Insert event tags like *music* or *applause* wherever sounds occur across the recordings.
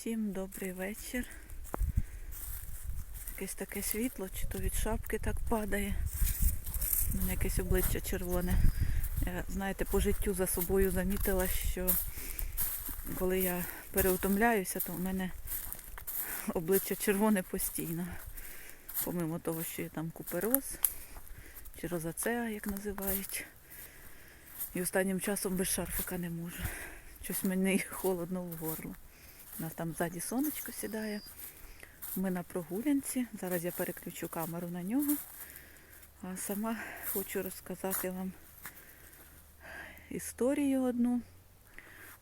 Всім добрий вечір. Якесь таке світло, чи то від шапки так падає. У мене якесь обличчя червоне. Я, знаєте, по життю за собою замітила, що коли я переутомляюся, то в мене обличчя червоне постійно. Помимо того, що є там купероз, чи розацеа, як називають. І останнім часом без шарфика не можу. Щось мені холодно в горло. У нас там ззаді сонечко сідає. Ми на прогулянці. Зараз я переключу камеру на нього. А сама хочу розказати вам історію одну.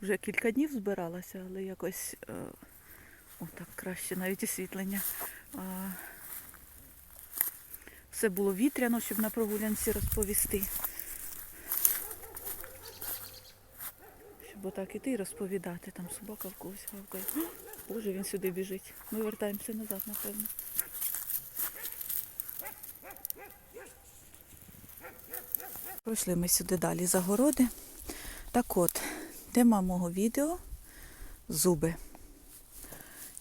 Вже кілька днів збиралася, але якось е, о, так краще навіть освітлення. Все було вітряно, щоб на прогулянці розповісти. Щоб отак іти і розповідати. Там собака в когось гавкає. Боже, він сюди біжить. Ми вертаємося назад, напевно. Пройшли ми сюди далі загороди. Так от, тема мого відео зуби.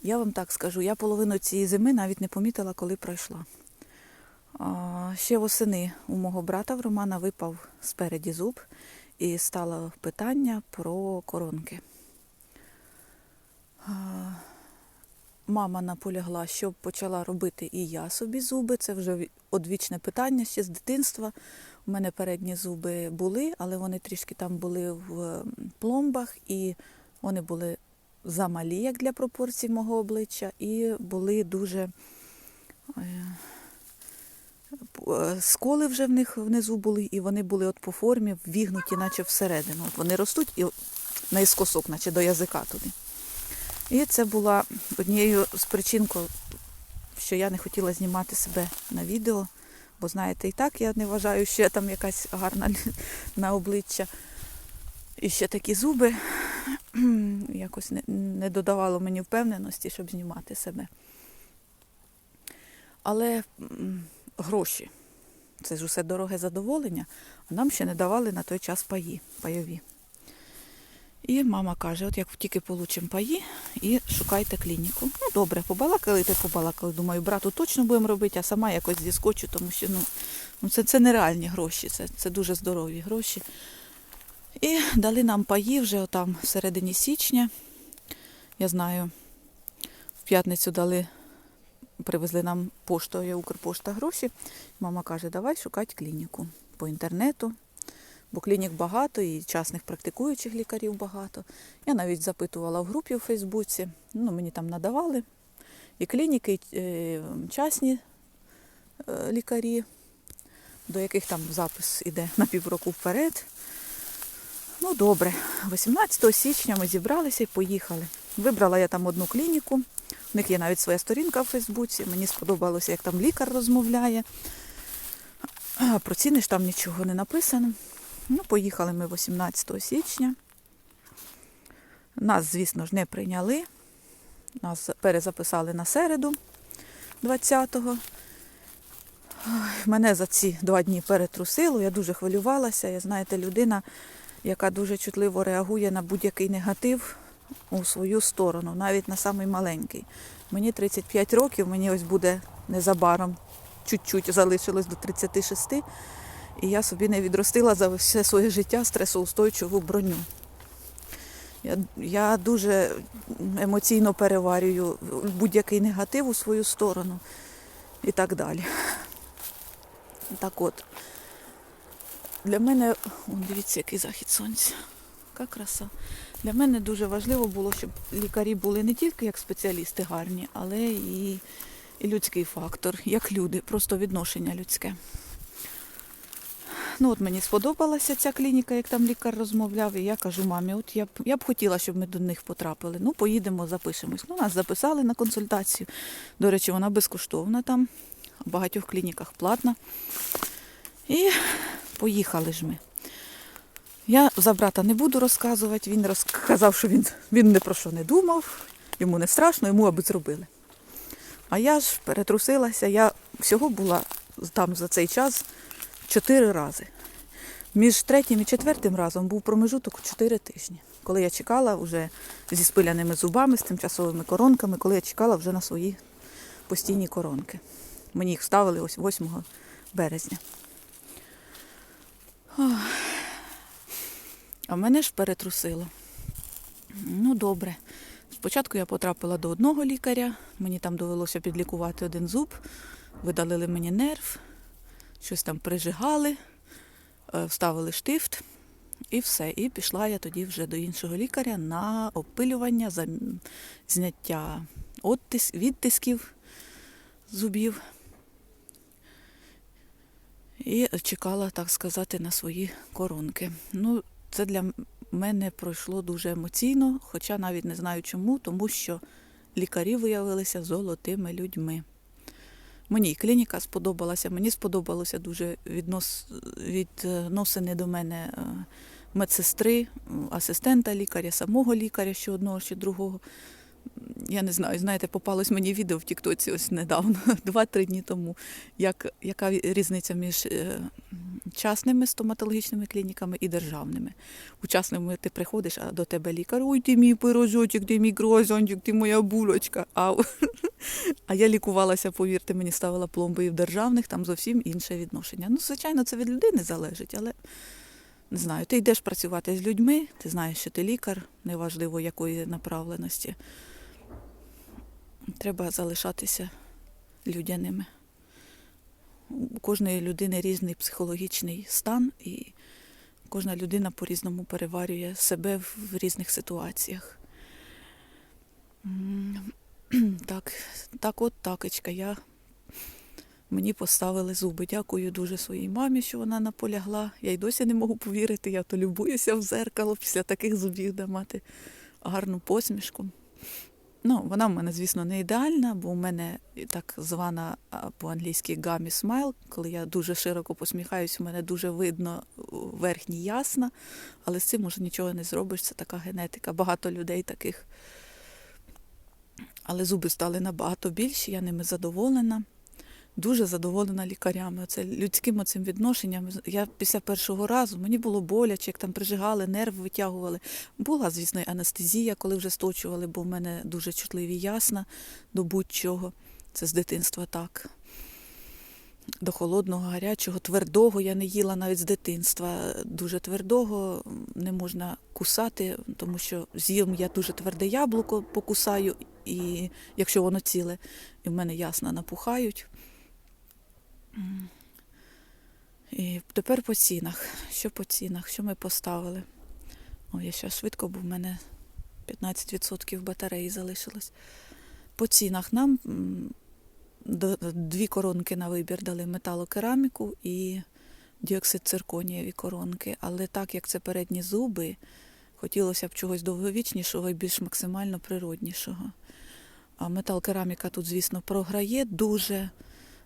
Я вам так скажу, я половину цієї зими навіть не помітила, коли пройшла. Ще восени у мого брата в Романа випав спереді зуб і стало питання про коронки. Мама наполягла, щоб почала робити і я собі зуби. Це вже одвічне питання ще з дитинства. У мене передні зуби були, але вони трішки там були в пломбах, і вони були замалі, як для пропорцій мого обличчя, і були дуже е, сколи вже в них внизу були, і вони були от по формі ввігнуті, наче всередину. От вони ростуть і наіскосок, наче до язика туди. І це була однією з причин, що я не хотіла знімати себе на відео. Бо знаєте, і так я не вважаю, що я там якась гарна на обличчя. І ще такі зуби *clears throat* якось не, не додавало мені впевненості, щоб знімати себе. Але гроші це ж усе дороге задоволення, а нам ще не давали на той час паї, пайові. І мама каже: от як тільки получимо паї, і шукайте клініку. Ну, добре, побалакали, й побалакали. Думаю, брату точно будемо робити, а сама якось зіскочу, тому що ну, ну це, це нереальні гроші, це, це дуже здорові гроші. І дали нам паї вже там в середині січня. Я знаю, в п'ятницю дали, привезли нам поштою Укрпошта гроші. Мама каже, давай шукати клініку по інтернету бо клінік багато і частних практикуючих лікарів багато. Я навіть запитувала в групі у Фейсбуці, ну, мені там надавали і клініки, і е, частні е, лікарі, до яких там запис іде на півроку вперед. Ну, добре, 18 січня ми зібралися і поїхали. Вибрала я там одну клініку. У них є навіть своя сторінка в Фейсбуці. Мені сподобалося, як там лікар розмовляє. Про ціни ж там нічого не написано. Ну, поїхали ми 18 січня. Нас, звісно ж, не прийняли. Нас перезаписали на середу 20-го. Мене за ці два дні перетрусило, я дуже хвилювалася. Я, знаєте, людина, яка дуже чутливо реагує на будь-який негатив у свою сторону, навіть на самий маленький. Мені 35 років, мені ось буде незабаром, чуть-чуть залишилось до 36. І я собі не відростила за все своє життя стресоустойчиву броню. Я, я дуже емоційно переварюю будь-який негатив у свою сторону і так далі. Так от, для мене, о, дивіться, який захід сонця. Яка краса. Для мене дуже важливо було, щоб лікарі були не тільки як спеціалісти гарні, але і, людський фактор, як люди, просто відношення людське. Ну от мені сподобалася ця клініка, як там лікар розмовляв, і я кажу мамі, от я б я б хотіла, щоб ми до них потрапили. Ну, поїдемо, запишемось. Ну, нас записали на консультацію. До речі, вона безкоштовна там, в багатьох клініках платна. І поїхали ж ми. Я за брата не буду розказувати. Він розказав, що він, він ні про що не думав, йому не страшно, йому аби зробили. А я ж перетрусилася, я всього була там за цей час чотири рази. Між третім і четвертим разом був промежуток чотири тижні. коли я чекала вже зі спиляними зубами, з тимчасовими коронками, коли я чекала вже на свої постійні коронки. Мені їх вставили ось 8 березня. А мене ж перетрусило. Ну, добре. Спочатку я потрапила до одного лікаря, мені там довелося підлікувати один зуб, видалили мені нерв, щось там прижигали, е, вставили штифт і все. І пішла я тоді вже до іншого лікаря на опилювання, зняття відтисків зубів. І чекала, так сказати, на свої коронки. Ну, це для мене пройшло дуже емоційно, хоча навіть не знаю чому, тому що лікарі виявилися золотими людьми. Мені клініка сподобалася, мені сподобалося дуже віднос... відносини до мене е, медсестри, асистента лікаря, самого лікаря, що одного, що другого. Я не знаю, знаєте, попалось мені відео в Тіктоці ось недавно, *laughs* два-три дні тому, як, яка різниця між е, частними стоматологічними клініками і державними. У частними ти приходиш, а до тебе лікар, ой, ти мій пирожочок, ти мій круасанчик, ти моя булочка. А, *laughs* а я лікувалася, повірте, мені ставила пломби і в державних, там зовсім інше відношення. Ну, звичайно, це від людини залежить, але не знаю, ти йдеш працювати з людьми, ти знаєш, що ти лікар, неважливо якої направленості. Треба залишатися людяними. У кожної людини різний психологічний стан, і кожна людина по-різному переварює себе в різних ситуаціях. *clears throat* Так, так от такочка, я мені поставили зуби. Дякую дуже своїй мамі, що вона наполягла. Я й досі не можу повірити, я то любуюся в зеркало після таких зубів, де мати гарну посмішку. Ну, вона в мене, звісно, не ідеальна, бо у мене так звана по-англійськи гамі смайл, коли я дуже широко посміхаюсь, у мене дуже видно верхні ясна, але з цим уже нічого не зробиш, це така генетика. Багато людей таких. Але зуби стали набагато більші, я ними задоволена. Дуже задоволена лікарями. Оце людським оцим відношенням. Я після першого разу мені було боляче, як там прижигали, нерв витягували. Була, звісно, анестезія, коли вже сточували, бо в мене дуже чутливі ясна до будь-чого. Це з дитинства так. До холодного, гарячого, твердого я не їла навіть з дитинства. Дуже твердого не можна кусати, тому що з'їм я дуже тверде яблуко, покусаю, і якщо воно ціле, і в мене ясна напухають. І тепер по цінах. Що по цінах? Що ми поставили? О, я ще швидко, бо в мене 15% батареї залишилось. По цінах нам дві коронки на вибір дали металокераміку і діоксид цирконієві коронки. Але так як це передні зуби, хотілося б чогось довговічнішого і більш максимально природнішого. А металкераміка тут, звісно, програє дуже.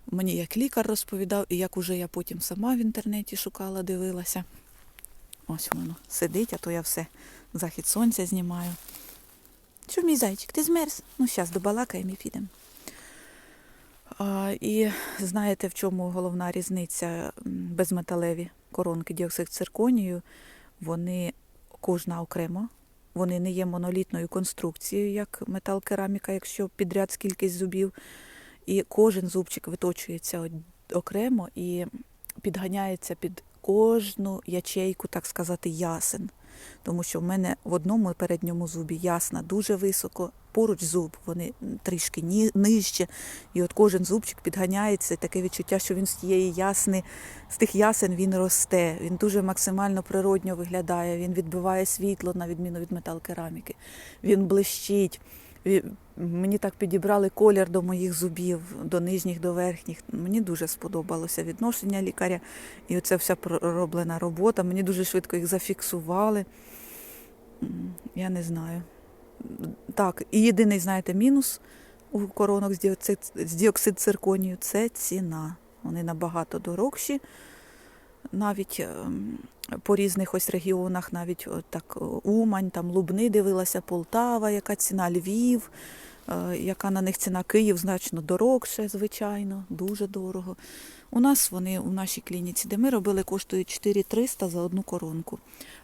Мені як лікар розповідав, і як уже я потім сама в інтернеті шукала, дивилася. Ось воно сидить, а то я все захід сонця знімаю. Що, мій зайчик, ти змерз? Ну, зараз добалакаємо і підемо. І знаєте, в чому головна різниця безметалеві коронки діоксид цирконію? Вони кожна окремо, вони не є монолітною конструкцією, як метал-кераміка, якщо підряд скількись зубів. І кожен зубчик виточується окремо і підганяється під кожну ячейку, так сказати, ясен. Тому що в мене в одному передньому зубі ясна дуже високо, поруч зуб, вони трішки нижче. І от кожен зубчик підганяється, таке відчуття, що він з тієї ясни, з тих ясен він росте. Він дуже максимально природньо виглядає, він відбиває світло, на відміну від металкераміки. Він блищить. Ві- Мені так підібрали колір до моїх зубів, до нижніх, до верхніх. Мені дуже сподобалося відношення лікаря і оця вся пророблена робота. Мені дуже швидко їх зафіксували. Я не знаю. Так, і єдиний, знаєте, мінус у коронок з діоксид, з діоксид цирконію це ціна. Вони набагато дорогші. Навіть ем, по різних ось регіонах, навіть так Умань, там Лубни дивилася, Полтава, яка ціна, Львів. е, яка на них ціна Київ значно дорогше, звичайно, дуже дорого. У нас вони у нашій клініці, де ми робили, коштують 4300 за одну коронку,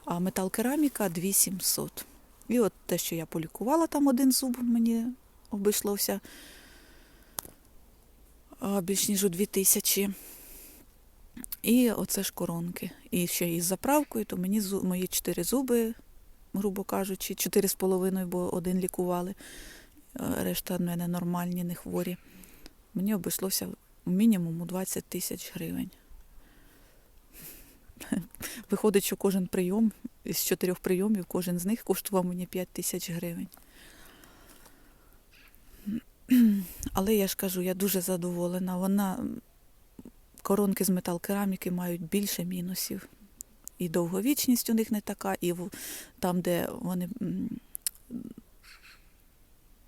а метал-кераміка 2700. І от те, що я полікувала, там один зуб мені обійшлося більш ніж у 2000. І оце ж коронки. І ще із заправкою, то мені мої чотири зуби, грубо кажучи, чотири з половиною, бо один лікували. Решта в мене нормальні, не хворі. Мені обійшлося мінімум 20 тисяч гривень. *laughs* Виходить, що кожен прийом із чотирьох прийомів, кожен з них коштував мені 5 тисяч гривень. *clears throat* Але я ж кажу, я дуже задоволена. Вона коронки з метал-кераміки мають більше мінусів. І довговічність у них не така, і там, де вони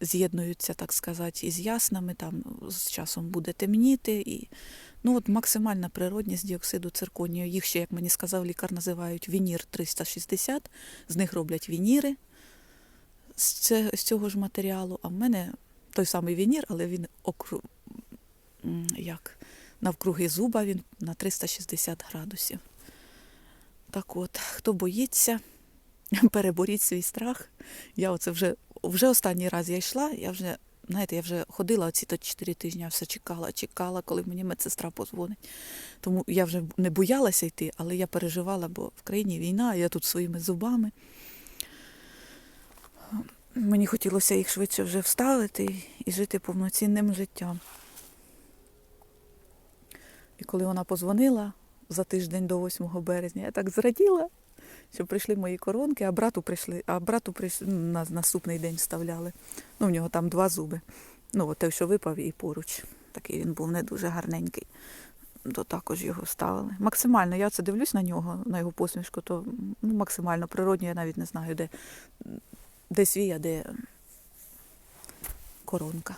з'єднуються, так сказати, із яснами, там з часом буде темніти. І, ну, от максимальна природність діоксиду цирконію. Їх ще, як мені сказав лікар, називають вінір 360. З них роблять вініри з цього ж матеріалу. А в мене той самий вінір, але він окру... як? Навкруги зуба він на 360 градусів. Так от, хто боїться, *laughs* переборіть свій страх. Я оце вже, вже останній раз я йшла, я вже, знаєте, я вже ходила оці то 4 тижні, я все чекала, чекала, коли мені медсестра позвонить. Тому я вже не боялася йти, але я переживала, бо в країні війна, я тут своїми зубами. Мені хотілося їх швидше вже вставити і жити повноцінним життям. І коли вона позвонила за тиждень до 8 березня, я так зраділа, що прийшли мої коронки, а брату прийшли, а брату прийшли ну, на наступний день вставляли. Ну, в нього там два зуби. Ну, от той, що випав, і поруч. Такий він був не дуже гарненький. То також його вставили. Максимально, я це дивлюсь на нього, на його посмішку, то ну, максимально природньо, я навіть не знаю, де, де свій, а де коронка.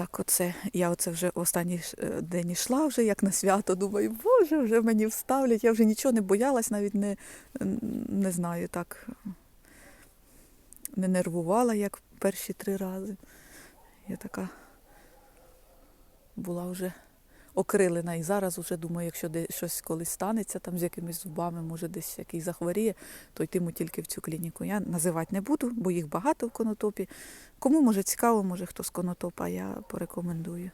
Так, оце я оце вже останній е, день йшла вже як на свято. Думаю, боже, вже мені вставлять. Я вже нічого не боялась, навіть не, не знаю, так не нервувала, як перші три рази. Я така була вже окрилена. І зараз вже думаю, якщо де щось колись станеться там з якимись зубами, може десь який захворіє, то йтиму тільки в цю клініку. Я називати не буду, бо їх багато в конотопі. Кому може цікаво, може хто з конотопа, я порекомендую.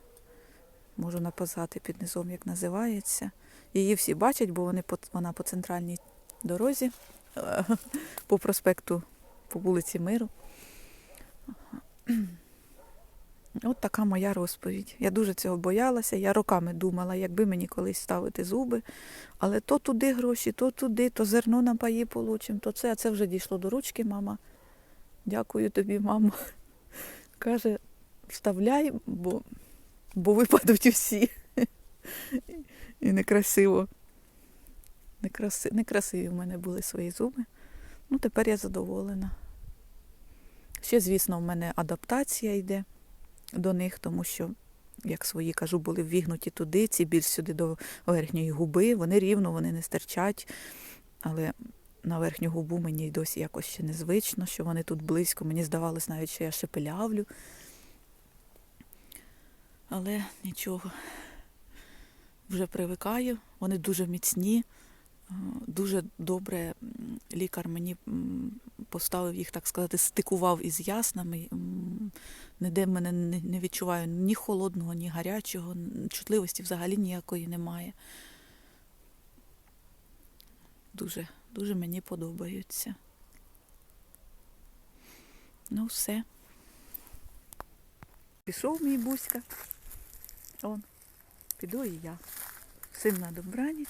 Можу написати під низом, як називається. Її всі бачать, бо вони по, вона по центральній дорозі, е, *laughs* по проспекту, по вулиці Миру. *clears throat* От така моя розповідь. Я дуже цього боялася. Я роками думала, якби мені колись ставити зуби. Але то туди гроші, то туди, то зерно на паї получимо, то це, а це вже дійшло до ручки, мама. Дякую тобі, мамо. *laughs* Каже, вставляй, бо, бо випадуть усі. І некрасиво. Некраси, некрасиві в мене були свої зуби. Ну, тепер я задоволена. Ще, звісно, в мене адаптація йде до них, тому що, як свої кажу, були ввігнуті туди, ці більш сюди до верхньої губи. Вони рівно, вони не стерчать. Але на верхню губу мені й досі якось ще незвично, що вони тут близько. Мені здавалось навіть, що я шепелявлю. Але нічого. Вже привикаю, вони дуже міцні. Е, Дуже добре лікар мені поставив їх, так сказати, стикував із яснами. Ніде в мене не відчуваю ні холодного, ні гарячого, чутливості взагалі ніякої немає. Дуже, дуже мені подобаються. Ну, все. Пішов мій Буська. Он, піду і я. Всім на добраніч.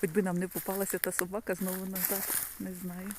Хоч би нам не попалася та собака знову назад, не знаю.